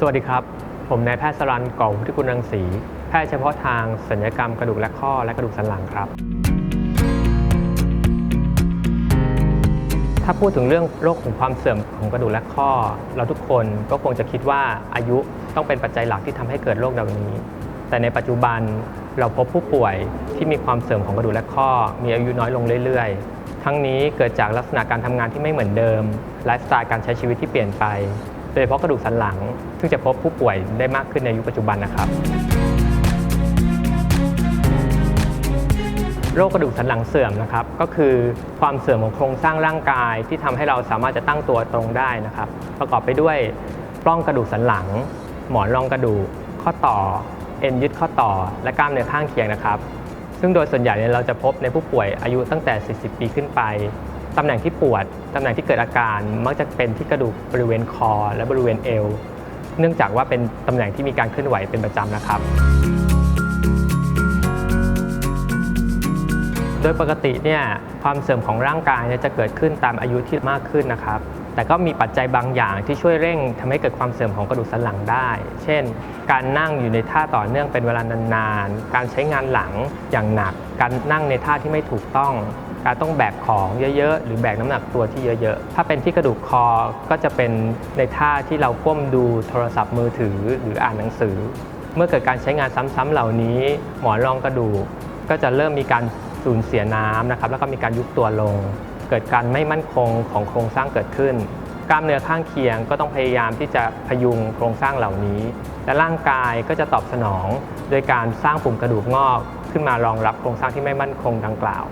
สวัสดีครับ ผมนายแพทย์สรันก่อวุฒิกุลรังสี แพทย์เฉพาะทางศัลยกรรมกระดูกและข้อและกระดูกสันหลังครับ ถ้าพูดถึงเรื่องโรคของความเสื่อมของกระดูกและข้อ เราทุกคนก็คงจะคิดว่าอายุต้องเป็นปัจจัยหลักที่ทำให้เกิดโรคเหล่านี้ แต่ในปัจจุบันเราพบผู้ป่วยที่มีความเสื่อมของกระดูกและข้อ มีอายุน้อยลงเรื่อยๆ ทั้งนี้เกิดจากลักษณะการทำงานที่ไม่เหมือนเดิมไลฟ์สไตล์การใช้ชีวิตที่เปลี่ยนไป ดยเฉพาะกระดูกสันหลัง ซึ่งจะพบผู้ป่วยได้มากขึ้นในยุคปัจจุบันนะครับ โรคกระดูกสันหลังเสื่อมนะครับ ก็คือความเสื่อมของโครงสร้างร่างกายที่ทำให้เราสามารถจะตั้งตัวตรงได้นะครับ ประกอบไปด้วยปล้องกระดูกสันหลัง หมอนรองกระดูก ข้อต่อ เอ็นยึดข้อต่อ และกล้ามเนื้อข้างเคียงนะครับ ซึ่งโดยส่วนใหญ่เนี่ยเราจะพบในผู้ป่วยอายุตั้งแต่ 40 ปีขึ้นไป ตำแหน่งที่ปวด ตำแหน่งที่เกิดอาการมักจะเป็นที่กระดูกบริเวณคอ และบริเวณเอว เนื่องจากว่าเป็นตำแหน่งที่มีการเคลื่อนไหวเป็นประจำนะครับ โดยปกติเนี่ยความเสื่อมของร่างกายจะเกิดขึ้นตามอายุที่มากขึ้นนะครับ แต่ก็มีปัจจัยบางอย่างที่ช่วยเร่งทำให้เกิดความเสื่อมของกระดูกสันหลังได้ เช่น การนั่งอยู่ในท่าต่อเนื่องเป็นเวลานานๆ การใช้งานหลังอย่างหนัก การนั่งในท่าที่ไม่ถูกต้อง การต้องแบกของเยอะๆ หรือแบกน้ำหนักตัวที่เยอะๆ ถ้าเป็นที่กระดูกคอก็จะเป็นในท่าที่เราก้มดูโทรศัพท์มือถือหรืออ่านหนังสือ เมื่อเกิดการใช้งานซ้ำๆเหล่านี้ หมอนรองกระดูกก็จะเริ่มมีการสูญเสียน้ำนะครับแล้วก็มีการยุบตัวลง เกิดการไม่มั่นคงของโครงสร้างเกิดขึ้น กล้ามเนื้อข้างเคียงก็ต้องพยายามที่จะพยุงโครงสร้างเหล่านี้ และร่างกายก็จะตอบสนอง โดยการสร้างปุ่มกระดูกงอกขึ้นมารองรับโครงสร้างที่ไม่มั่นคงดังกล่าว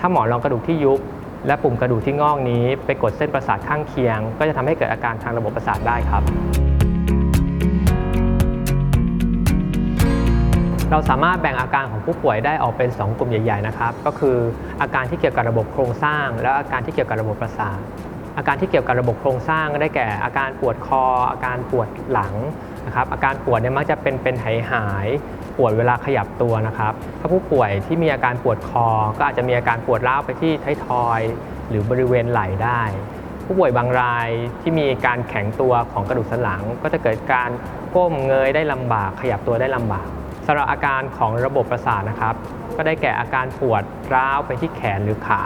ถ้าหมอนรองกระดูกที่ยุบและปุ่มกระดูกที่งอกนี้ ไปกดเส้นประสาทข้างเคียง ก็จะทำให้เกิดอาการทางระบบประสาทได้ครับ เราสามารถแบ่งอาการของผู้ป่วยได้ออกเป็น 2 กลุ่มใหญ่ ๆ นะครับ ก็คืออาการที่เกี่ยวกับระบบโครงสร้าง และอาการที่เกี่ยวกับระบบประสาท อาการที่เกี่ยวกับระบบโครงสร้างได้แก่อาการปวดคอ อาการปวดหลังนะครับอาการปวดเนี่ยมักจะเป็นเป็นหายหายปวดเวลาขยับตัวนะครับ ถ้าผู้ป่วยที่มีอาการปวดคอ ก็อาจจะมีอาการปวดร้าวไปที่ท้ายทอย หรือบริเวณไหล่ได้ ผู้ป่วยบางรายที่มีการแข็งตัวของกระดูกสันหลัง ก็จะเกิดการก้มเงยได้ลำบาก ขยับตัวได้ลำบากสำหรับอาการของระบบประสาทนะครับ ก็ได้แก่อาการปวดร้าวไปที่แขนหรือขา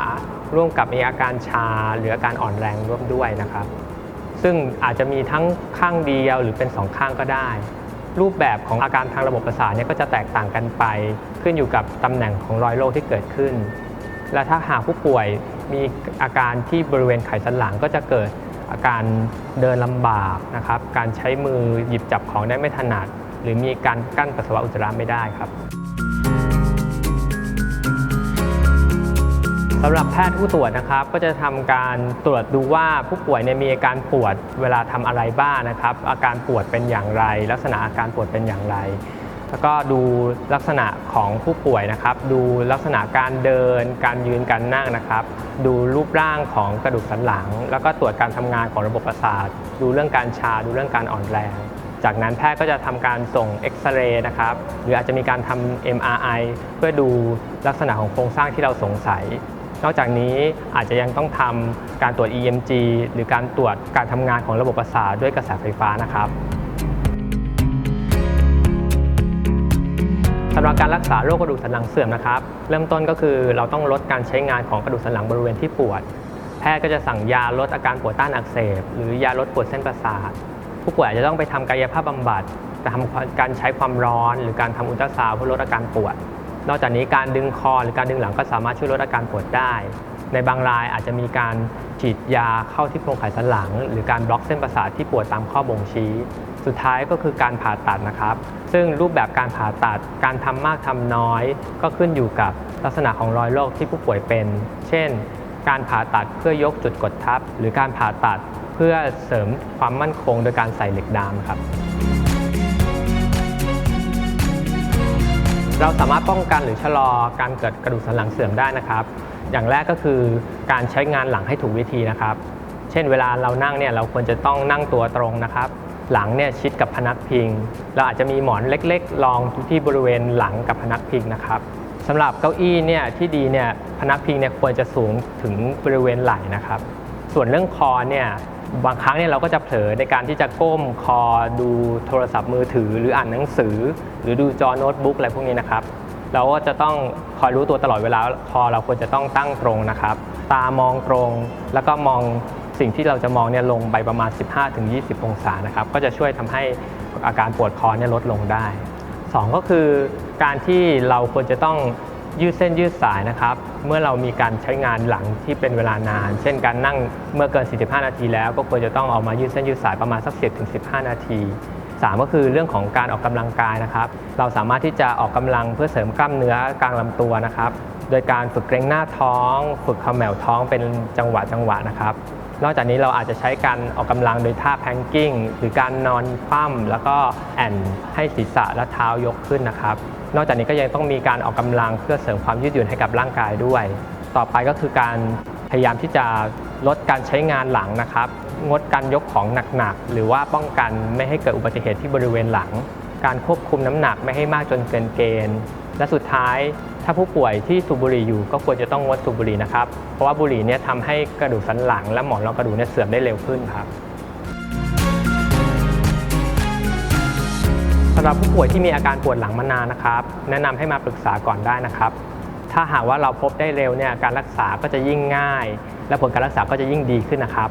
ร่วมกับมีอาการชาหรืออาการอ่อนแรงร่วมด้วยนะครับ ซึ่งอาจจะมีทั้งข้างเดียวหรือเป็นสองข้างก็ได้ รูปแบบของอาการทางระบบประสาทเนี่ยก็จะแตกต่างกันไป ขึ้นอยู่กับตำแหน่งของรอยโรคที่เกิดขึ้น และถ้าหากผู้ป่วยมีอาการที่บริเวณไขสันหลังก็จะเกิดอาการเดินลำบากนะครับ การใช้มือหยิบจับของได้ไม่ถนัด หรือมีการกั้นปัสสาวะอุจจาระไม่ได้ครับ สำหรับแพทย์ผู้ตรวจนะครับก็จะทำการตรวจดูว่าผู้ป่วยเนี่ยมีอาการปวดเวลาทำอะไรบ้างนะครับ อาการปวดเป็นอย่างไร ลักษณะอาการปวดเป็นอย่างไร แล้วก็ดูลักษณะของผู้ป่วยนะครับ ดูลักษณะการเดิน การยืนการนั่งนะครับ ดูรูปร่างของกระดูกสันหลัง แล้วก็ตรวจการทำงานของระบบประสาท ดูเรื่องการชา ดูเรื่องการอ่อนแรง จากนั้นแพทย์ก็จะทำการส่งเอ็กซเรย์นะครับ หรืออาจจะมีการทำ MRI เพื่อดูลักษณะของโครงสร้างที่เราสงสัย นอกจากนี้อาจจะยังต้องทำการตรวจ EMG หรือการตรวจการทำงานของระบบประสาทด้วยกระแสไฟฟ้านะครับสำหรับการรักษาโรคกระดูกสันหลังเสื่อมนะครับ เริ่มต้นก็คือเราต้องลดการใช้งานของกระดูกสันหลังบริเวณที่ปวด แพทย์ก็จะสั่งยาลดอาการปวดต้านอักเสบ หรือยาลดปวดเส้นประสาท ผู้ป่วยอาจจะต้องไปทำกายภาพบำบัดทำการใช้ความร้อน หรือการทำอุลตราซาวด์เพื่อลดอาการปวด นอกจากนี้การดึงคอหรือการดึงหลังก็สามารถช่วยลดอาการปวดได้ ในบางรายอาจจะมีการฉีดยาเข้าที่โครงไขสันหลัง หรือการบล็อกเส้นประสาทที่ปวดตามข้อบ่งชี้ สุดท้ายก็คือการผ่าตัดนะครับ ซึ่งรูปแบบการผ่าตัดการทำมากทำน้อย ก็ขึ้นอยู่กับลักษณะของรอยโรคที่ผู้ป่วยเป็น เช่น การผ่าตัดเพื่อยกจุดกดทับ หรือการผ่าตัดเพื่อเสริมความมั่นคงโดยการใส่เหล็กดามครับ เราสามารถป้องกันหรือชะลอการเกิดกระดูกสันหลังเสื่อมได้นะครับ อย่างแรกก็คือการใช้งานหลังให้ถูกวิธีนะครับ เช่น เวลาเรานั่งเนี่ยเราควรจะต้องนั่งตัวตรงนะครับ หลังเนี่ยชิดกับพนักพิง เราอาจจะมีหมอนเล็กๆรองที่บริเวณหลังกับพนักพิงนะครับสำหรับเก้าอี้เนี่ยที่ดีเนี่ยพนักพิงเนี่ยควรจะสูงถึงบริเวณไหล่นะครับ ส่วนเรื่องคอเนี่ยบางครั้งเนี่ยเราก็จะเผลอในการที่จะก้มคอดูโทรศัพท์มือถือ หรืออ่านหนังสือ หรือดูจอโน้ตบุ๊กอะไรพวกนี้นะครับ เราก็จะต้องคอยรู้ตัวตลอดเวลาคอเราควรจะต้องตั้งตรงนะครับ ตามองตรงแล้วก็มองสิ่งที่เราจะมองเนี่ยลงไปประมาณ 15-20 องศานะครับ ก็จะช่วยทำให้อาการปวดคอเนี่ยลดลงได้สองก็คือการที่เราควรจะต้อง ยืดเส้นยืดสายนะครับ เมื่อเรามีการใช้งานหลังที่เป็นเวลานาน เช่นการนั่งเมื่อเกิน 45 นาทีแล้ว ก็ควรจะต้องออกมายืดเส้นยืดสายประมาณสัก 10ถึง15 นาที 3 ก็คือเรื่องของการออกกำลังกายนะครับ เราสามารถที่จะออกกำลังเพื่อเสริมกล้ามเนื้อกลางลำตัวนะครับ โดยการฝึกเกรงหน้าท้อง ฝึกเขมวท้องเป็นจังหวะจังหวะนะครับ นอกจากนี้เราอาจจะใช้การออกกำลังโดยท่าแพนกิ้ง หรือการนอนคว่ำแล้วก็แอนให้ศีรษะและเท้ายกขึ้นนะครับ นอกจากนี้ก็ยังต้องมีการออกกำลังเพื่อเสริมความยืดหยุ่นให้กับร่างกายด้วย ต่อไปก็คือการพยายามที่จะลดการใช้งานหลังนะครับ งดการยกของหนักๆหรือว่าป้องกันไม่ให้เกิดอุบัติเหตุที่บริเวณหลัง การควบคุมน้ำหนักไม่ให้มากจนเกินเกณฑ์ และสุดท้ายถ้าผู้ป่วยที่สูบบุหรี่อยู่ก็ควรจะต้องงดสูบบุหรี่นะครับ เพราะว่าบุหรี่เนี่ยทำให้กระดูกสันหลัง และหมอนรองกระดูกเนี่ยเสื่อมได้เร็วขึ้นครับสำหรับผู้ป่วยที่มีอาการปวดหลังมานานนะครับ แนะนำให้มาปรึกษาก่อนได้นะครับ ถ้าหากว่าเราพบได้เร็วเนี่ยการรักษาก็จะยิ่งง่าย และผลการรักษาก็จะยิ่งดีขึ้นนะครับ